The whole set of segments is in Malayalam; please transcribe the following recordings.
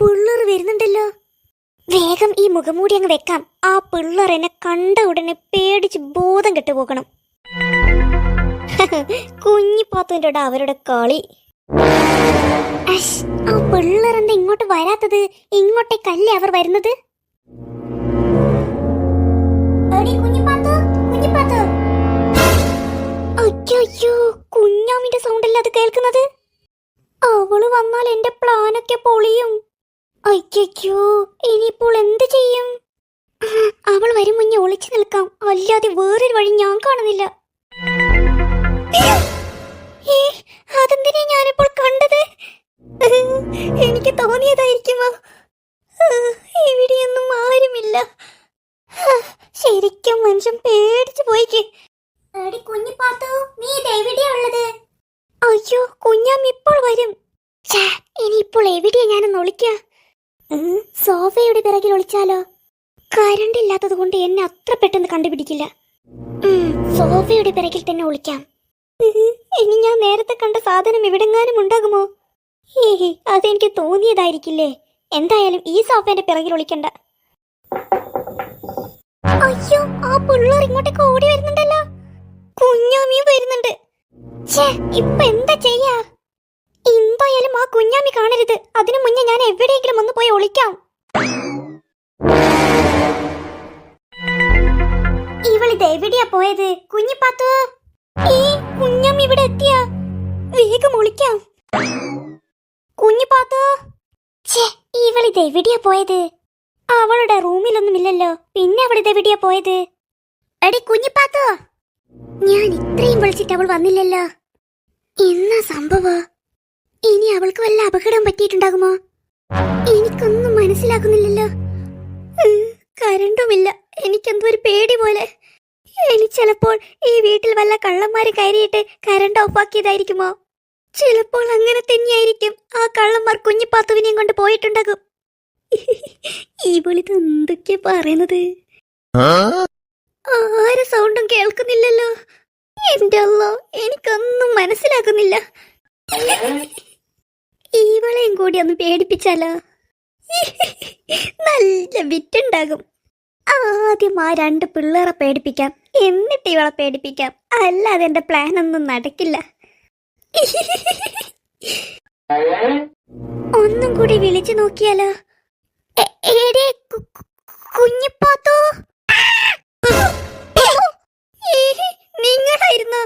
പിള്ളേർ വരുന്നുണ്ടല്ലോ. വേഗം ഈ മുഖമൂടി അങ്ങ് വെക്കാം. ആ പിള്ളേർ എന്നെ കണ്ട ഉടനെ പേടിച്ച് ബോധം കെട്ടുപോകണം കുഞ്ഞിപ്പാത്തുവിന്റെ കൂടെ അവരുടെ കളി. ആ പിള്ളേർ എന്താ ഇങ്ങോട്ട് വരാത്തത്? ഇങ്ങോട്ടേക്കല്ലേ അവർ വരുന്നത്? അയ്യോ കുഞ്ഞാമിന്റെ സൗണ്ട് അല്ലേ അത് കേൾക്കുന്നത്? അവൾ വന്നാൽ എന്റെ പ്ലാനൊക്കെ പൊളിയും. അയ്യോ ഇനിയിപ്പോൾ എന്ത് ചെയ്യും? അവൾ വരും മുന്നേ ഒളിച്ചു നിൽക്കാം. അല്ലാതെ വേറൊരു വഴി ഞാൻ കാണുന്നില്ല. അതെന്തിനാ ഞാനിപ്പോൾ കണ്ടത്? എനിക്ക് തോന്നിയതായിരിക്കുമോ? ഇവിടെയൊന്നും ആരുമില്ല. ശരിക്കും മനുഷ്യൻ പേടിച്ചു പോയിക്ക്. കുഞ്ഞിപ്പാത്തു നീ എവിടെയാ ഉള്ളത്? അയ്യോ കുഞ്ഞാമ്മ ഇപ്പോൾ വരും. ഇനിയിപ്പോൾ എവിടെയാ ഞാനൊന്ന് ഒളിക്ക? സോഫയുടെ പിറകിൽ ഒളിച്ചാലോ? കരണ്ട് ഇല്ലാത്തത് കൊണ്ട് എന്നെ അത്ര പെട്ടെന്ന് കണ്ടുപിടിക്കില്ല. സോഫയുടെ പിറകിൽ തന്നെ ഒളിക്കാം. ഇനി ഞാൻ നേരത്തെ കണ്ട സാധനം എവിടെങ്ങാനും ഉണ്ടാകുമോ? ഏഹ് അതെനിക്ക് തോന്നിയതായിരിക്കില്ലേ? എന്തായാലും ഈ സോഫയുടെ പിറകിൽ ഒളിക്കണ്ട. അയ്യോ ആ പിള്ളേർ ഇങ്ങോട്ടേക്ക് ഓടി വരുന്നുണ്ടല്ലോ. കുഞ്ഞാമിയും വരുന്നുണ്ട്. ഇപ്പൊ എന്താ ചെയ്യാ? കുഞ്ഞാമി കാണരുത്. അതിനു മുന്നേ ഞാൻ എവിടെയെങ്കിലും ഒന്ന് പോയി ഒളിക്കാം. ഇവളിത് എവിടെയാ പോയത്? കുഞ്ഞിപ്പാത്തു? ഈ കുഞ്ഞാമി ഇവിടെ എത്തിയാ? വേഗം ഒളിക്കാം. കുഞ്ഞിപ്പാത്തു? ഇവളിത് എവിടെയാ പോയത്? അവളുടെ റൂമിലൊന്നുമില്ലല്ലോ പിന്നെ അവളിത് എവിടെയാ പോയത്? എടി കുഞ്ഞിപ്പാത്തോ? ഞാൻ ഇത്രയും വിളിച്ചിട്ട് അവൾ വന്നില്ലല്ലോ. എന്നാ സംഭവ? ഇനി അവൾക്ക് വല്ല അപകടം പറ്റിയിട്ടുണ്ടാകുമോ? എനിക്കൊന്നും മനസ്സിലാക്കുന്നില്ലല്ലോ കരണ്ടുമില്ല. എനിക്കെന്തോ ഒരു പേടി പോലെ. ഇനി ചിലപ്പോൾ ഈ വീട്ടിൽ വല്ല കള്ളന്മാര് കയറിയിട്ട് കരണ്ട് ഓഫാക്കിയതായിരിക്കുമോ? ചിലപ്പോൾ അങ്ങനെ തന്നെയായിരിക്കും. ആ കള്ളന്മാർ കുഞ്ഞിപ്പാത്തുവിനെയും കൊണ്ട് പോയിട്ടുണ്ടാകും. ഈ വിളിത് എന്തൊക്കെയാ പറയുന്നത്? ആരെ സൗണ്ടും കേൾക്കുന്നില്ലല്ലോ. എന്റെ അല്ലോ എനിക്കൊന്നും മനസ്സിലാക്കുന്നില്ല ഇവളെയും കൂടി ഒന്ന് പേടിപ്പിച്ചാലോ? നല്ല വിറ്റുണ്ടാകും. ആദ്യം ആ രണ്ട് പിള്ളേരെ പേടിപ്പിക്കാം. എന്നിട്ട് ഇവളെ പേടിപ്പിക്കാം. അല്ലാതെ എന്റെ പ്ലാൻ ഒന്നും നടക്കില്ല. ഒന്നും കൂടി വിളിച്ചു നോക്കിയാലോ? കുഞ്ഞിപ്പാത്തോ. നിങ്ങളായിരുന്നു?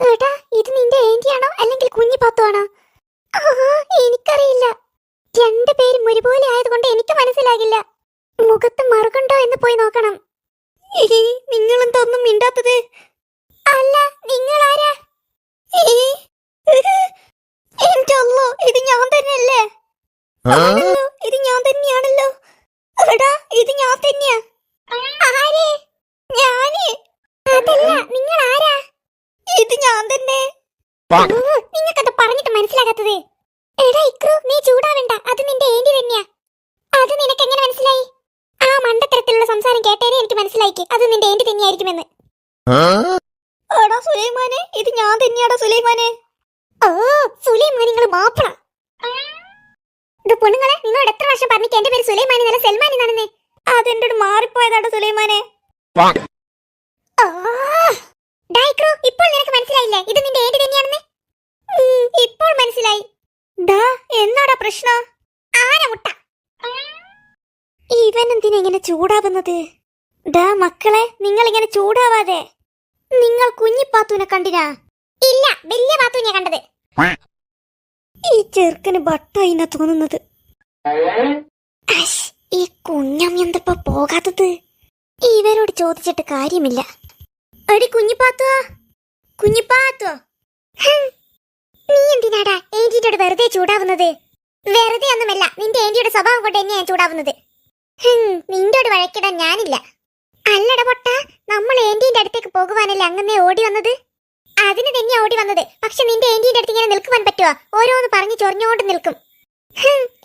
എടാ ഇത് നിന്റെ ഏന്റിയാണോ അല്ലെങ്കിൽ കുഞ്ഞിപ്പാത്തോ ആണോ എനിക്കറിയില്ല. രണ്ടുപേരും ഒരുപോലെ ആയതുകൊണ്ട് എനിക്ക് മനസ്സിലാകില്ല. മുഖത്ത് മറുകണ്ടോ എന്ന് പോയി നോക്കണം. നിങ്ങളെന്താ ഒന്നും മിണ്ടാത്തത്? അല്ല നിങ്ങൾ ആരാ എന്റെ അല്ലോ ഇത് ഞാൻ തന്നെയല്ലേ? ഇത് ഞാൻ തന്നെയാണല്ലോ. എടാ ഇത് ഞാൻ തന്നെയാ. ആരേ? ഞാൻ. അതല്ല നിങ്ങൾ ആരാ ഇത് ഞാൻ തന്നെ. നിങ്ങൾക്ക് മനസ്സിലാകാത്തത്? എടാ ഇക്രു നീ ചൂടാവണ്ട. അത് നിന്റെ ഏന്റി തന്നെയാ അത് നിനക്ക് എങ്ങനെ മനസ്സിലായി? ആ മണ്ടത്തരത്തിലുള്ള സംസാരം കേട്ടേനെ എനിക്ക് മനസ്സിലായിക്ക്. അത് നിന്റെ ഏന്റി തന്നെയായിരിക്കുമെന്ന്. എടാ സുലൈമാനെ ഇത് ഞാൻ തന്നെയാടാ സുലൈമാനെ. ഓ സുലൈമാൻ നിങ്ങൾ മാപ്പിള ഇത് പെണ്ണുങ്ങളെ നിങ്ങളോട് എത്ര വർഷം പറഞ്ഞിട്ട് എന്റെ പേര് സുലൈമാനി നല്ല സെൽമാനി എന്നാണെന്ന്? അതെന്റെ മാറിപ്പോയതാടാ സുലൈമാനെ. ഇപ്പോൾ നിനക്ക് മനസ്സിലായില്ലേ? ഇത് നിന്റെ ഏന്റി തന്നെയാണെന്ന് ഉം, ഇപ്പോൾ മനസ്സിലായി ഡാ എന്നാടാ പ്രശ്നം? ആന മുട്ട? ഇവൻ എന്തിനാ ഇങ്ങനെ ചൂടാവുന്നത്? ഡാ മക്കളെ നിങ്ങൾ ഇങ്ങനെ ചൂടാവാതെ. നിങ്ങൾ കുഞ്ഞിപ്പാത്തൂനെ കണ്ടിനാ? ഇല്ല വലിയ പാത്തൂനെ കണ്ടത്. ഈ ചെറുക്കന് ബട്ടായിനാ തോന്നുന്നത്. ഈ കുഞ്ഞം എന്തപ്പോ പോകാത്തത്? ഇവരോട് ചോദിച്ചിട്ട് കാര്യമില്ല. എടി കുഞ്ഞിപ്പാത്തോ കുഞ്ഞിപ്പാത്തോ നീ എന്തിനാടാ ഏന്റിയോട് വെറുതെ ചൂടാവുന്നത്? വെറുതെ ഒന്നുമല്ല നിന്റെ ഏന്റിയുടെ സ്വഭാവം കൊണ്ട് തന്നെയാ ഞാൻ ചൂടാവുന്നത്. നിന്റോട് വഴക്കിടാൻ ഞാനില്ല. അല്ലട പൊട്ട നമ്മൾ ഏന്റിന്റെ അടുത്തേക്ക് പോകുവാനല്ലേ അങ്ങനെ ഓടി വന്നത്? അതിന് തന്നെയാ ഓടി വന്നത്. പക്ഷെ നിന്റെ ഏന്റിന്റെ അടുത്ത് ഇങ്ങനെ നിൽക്കുവാൻ പറ്റുമോ ഓരോന്ന് പറഞ്ഞു ചൊറിഞ്ഞുകൊണ്ട് നിൽക്കും.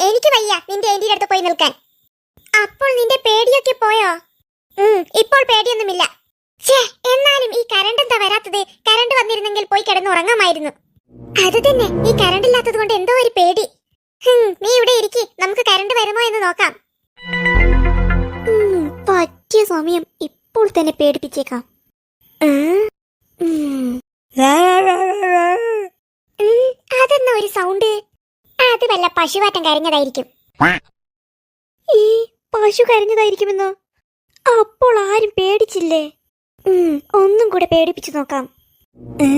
എനിക്ക് വയ്യ നിന്റെ ഏന്റിയുടെ അടുത്ത് പോയി നിൽക്കാൻ. അപ്പോൾ നിന്റെ പേടിയൊക്കെ പോയോ? ഇപ്പോൾ പേടിയൊന്നുമില്ല. ഛേ എന്നാലും ഈ കരണ്ട് എന്താ വരാത്തത്? കരണ്ട് വന്നിരുന്നെങ്കിൽ പോയി കിടന്നുറങ്ങാമായിരുന്നു അത് തന്നെ ഈ കരണ്ട് ഇല്ലാത്തത് കൊണ്ട് എന്തോ ഒരു പേടി. നീ ഇവിടെ ഇരിക്കി. നമുക്ക് കരണ്ട് വരുമോ എന്ന് നോക്കാം. പറ്റിയ സമയം ഇപ്പോൾ തന്നെ പേടിപ്പിച്ചേക്കാം. അതെന്നാ ഒരു സൗണ്ട് അത് വല്ല പശുവാറ്റം കരഞ്ഞതായിരിക്കും. ഈ പശു കരഞ്ഞതായിരിക്കുമെന്നോ? അപ്പോൾ ആരും പേടിച്ചില്ലേ? ഒന്നും കൂടെ പേടിപ്പിച്ചു നോക്കാം. ഏ?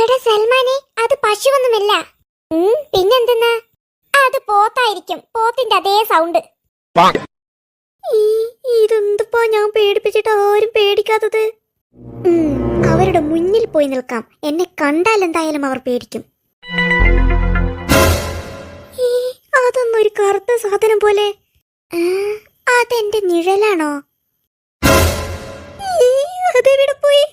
എടാ സൽമാനെ അത് പശുവൊന്നുമല്ല. പിന്നെന്തെന്നാ? അത് പോത്തായിരിക്കും പോത്തിന്റെ അതേ സൗണ്ട്. ഇതെന്തിപ്പാ ഞാൻ പേടിപ്പിച്ചിട്ട് ആരും പേടിക്കാത്തത്? അവരുടെ മുന്നിൽ പോയി നിൽക്കാം. എന്നെ കണ്ടാൽ എന്തായാലും അവർ പേടിക്കും. അതൊന്നും ഒരു കറുത്ത സാധനം പോലെ. അതെന്റെ നിഴലാണോ? അതെവിടെ പോയി?